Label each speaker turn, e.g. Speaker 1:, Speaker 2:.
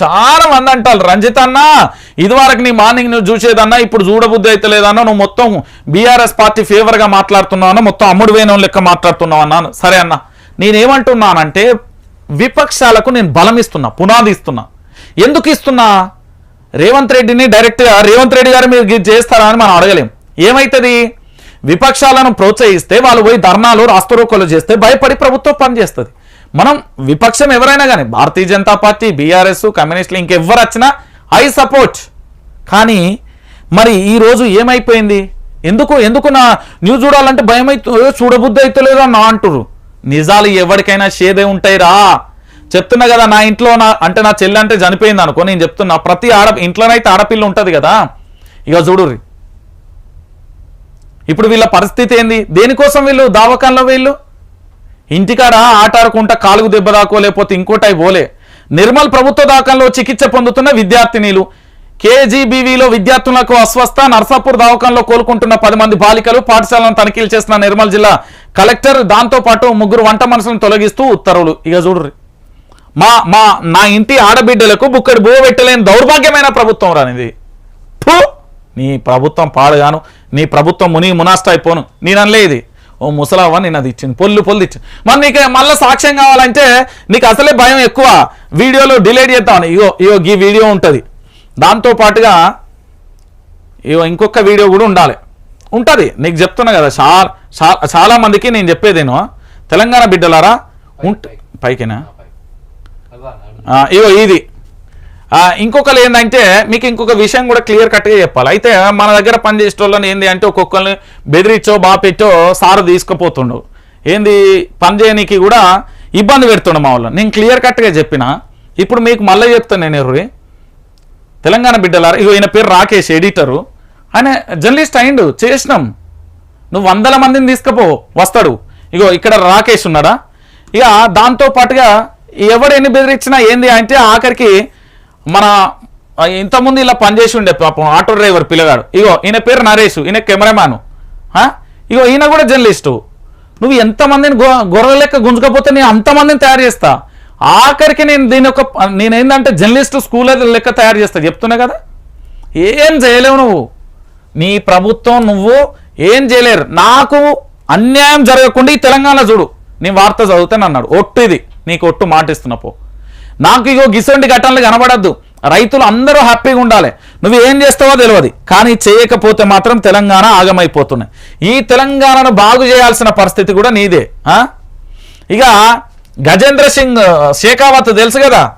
Speaker 1: చాలా మంది అంటారు. రంజిత్ అన్న ఇదివరకు నీ మార్నింగ్ నువ్వు చూసేదన్నా ఇప్పుడు చూడబుద్ధి అయితే లేదన్నా నువ్వు మొత్తం బీఆర్ఎస్ పార్టీ ఫేవర్గా మాట్లాడుతున్నావు అన్న మొత్తం అమ్ముడు వేణం లెక్క మాట్లాడుతున్నావు అన్నాను సరే అన్న నేనేమంటున్నానంటే విపక్షాలకు నేను బలం ఇస్తున్నా పునాది ఇస్తున్నా. ఎందుకు ఇస్తున్నా? రేవంత్ రెడ్డిని డైరెక్ట్గా రేవంత్ రెడ్డి గారు మీరు చేస్తారా అని మనం అడగలేం. ఏమవుతుంది విపక్షాలను ప్రోత్సహిస్తే వాళ్ళు పోయి ధర్నాలు రాస్తరోకోలు చేస్తే భయపడి ప్రభుత్వం పనిచేస్తుంది. మనం విపక్షం ఎవరైనా కానీ భారతీయ జనతా పార్టీ బీఆర్ఎస్ కమ్యూనిస్టులు ఇంకెవ్వరు వచ్చినా ఐ సపోర్ట్. కానీ మరి ఈ రోజు ఏమైపోయింది? ఎందుకు ఎందుకు నా న్యూస్ చూడాలంటే భయం అయితే చూడబుద్ధి అయితే లేదో అంటురు నిజాలు ఎవరికైనా షేదే ఉంటాయిరా. చెప్తున్నా కదా నా ఇంట్లో నా అంటే నా చెల్లి అంటే చనిపోయింది అనుకో నేను చెప్తున్నా ప్రతి ఆడ ఇంట్లోనైతే ఆడపిల్ల ఉంటుంది కదా. ఇక చూడుర్రి. ఇప్పుడు వీళ్ళ పరిస్థితి ఏంది? దేనికోసం వీళ్ళు దావకాల్లో వీళ్ళు? ఇంటికాడ ఆట ఆడుకుంటా కాలుగు దెబ్బ దాకో లేకపోతే ఇంకోటై పోలే నిర్మల్ ప్రభుత్వ దావకంలో చికిత్స పొందుతున్న విద్యార్థినీలు. కేజీబీవీలో విద్యార్థులకు అస్వస్థ నర్సాపూర్ దావకంలో కోలుకుంటున్న పది మంది బాలికలు పాఠశాలను తనిఖీలు చేసిన నిర్మల్ జిల్లా కలెక్టర్ దాంతో పాటు ముగ్గురు వంట మనసులను తొలగిస్తూ ఉత్తర్వులు. ఇక చూడరు మా మా నా ఇంటి ఆడబిడ్డలకు బుక్కడి బువ్వ పెట్టలేని దౌర్భాగ్యమైన ప్రభుత్వం రానిది. నీ ప్రభుత్వం పాడుగాను నీ ప్రభుత్వం ముని మునాస్ట్ అయిపోను. నేననలే ఇది. ఓ ముసలావా నేను అది ఇచ్చింది పొల్లు పొల్లు ఇచ్చింది మరి నీకు మళ్ళీ సాక్ష్యం కావాలంటే నీకు అసలే భయం ఎక్కువ. వీడియోలో డిలీట్ చేద్దామని ఇగో ఇగో ఈ వీడియో ఉంటుంది. దాంతో పాటుగా ఇగో ఇంకొక వీడియో కూడా ఉండాలి. ఉంటుంది. నీకు చెప్తున్నా కదా చాలా చాలా మందికి నేను చెప్పేదేను తెలంగాణ బిడ్డలారా ఉంట పైకినా? ఇగో ఇది. ఇంకొకరు ఏంటంటే మీకు ఇంకొక విషయం కూడా క్లియర్ కట్గా చెప్పాలి. అయితే మన దగ్గర పనిచేసే వాళ్ళని ఏంది అంటే ఒక్కొక్కరిని బెదిరించో బాపెట్టో సారు తీసుకుపోతుండు. ఏంది పని చేయనీకి కూడా ఇబ్బంది పెడుతుండు మా వాళ్ళు. నేను క్లియర్ కట్గా చెప్పిన. ఇప్పుడు మీకు మళ్ళీ చెప్తాను నేను ఎర్రి తెలంగాణ బిడ్డలారా ఇగో ఈయన పేరు రాకేష్ ఎడిటరు. ఆయన జర్నలిస్ట్ అయిండు చేసినాం. నువ్వు వందల మందిని తీసుకుపో వస్తాడు. ఇగో ఇక్కడ రాకేష్ ఉన్నాడా? ఇక దాంతో పాటుగా ఎవడు ఎన్ని బెదిరించినా ఏంది అంటే ఆఖరికి మన ఇంతకుముందు ఇలా పనిచేసి ఉండే పాపం ఆటో డ్రైవర్ పిల్లగాడు. ఇగో ఈయన పేరు నరేష్ ఈయన కెమెరామ్యాను. ఇగో ఈయన కూడా జర్నలిస్టు. నువ్వు ఎంతమందిని గొ గొర్రెల లెక్క గుంజుకపోతే నేను అంతమందిని తయారు చేస్తా. ఆఖరికి నేను దీని ఒక నేనేందంటే జర్నలిస్టు స్కూల్ లెక్క తయారు చేస్తా. చెప్తున్నా కదా? ఏం చేయలేవు నువ్వు. నీ ప్రభుత్వం నువ్వు ఏం చేయలేరు. నాకు అన్యాయం జరగకుండా ఈ తెలంగాణ చూడు. నీ వార్త చదువుతాను అన్నాడు ఒట్టు ఇది. నీకు ఒట్టు మాటిస్తున్నప్పుడు నాకు ఇగో గిసండి ఘటనలు కనబడద్దు. రైతులు అందరూ హ్యాపీగా ఉండాలి. నువ్వు ఏం చేస్తావో తెలియదు కానీ చేయకపోతే మాత్రం తెలంగాణ ఆగమైపోతున్నాయి ఈ తెలంగాణను బాగు చేయాల్సిన పరిస్థితి కూడా నీదే. ఆ? ఇక గజేంద్ర సింగ్ షేకావత్ తెలుసు కదా?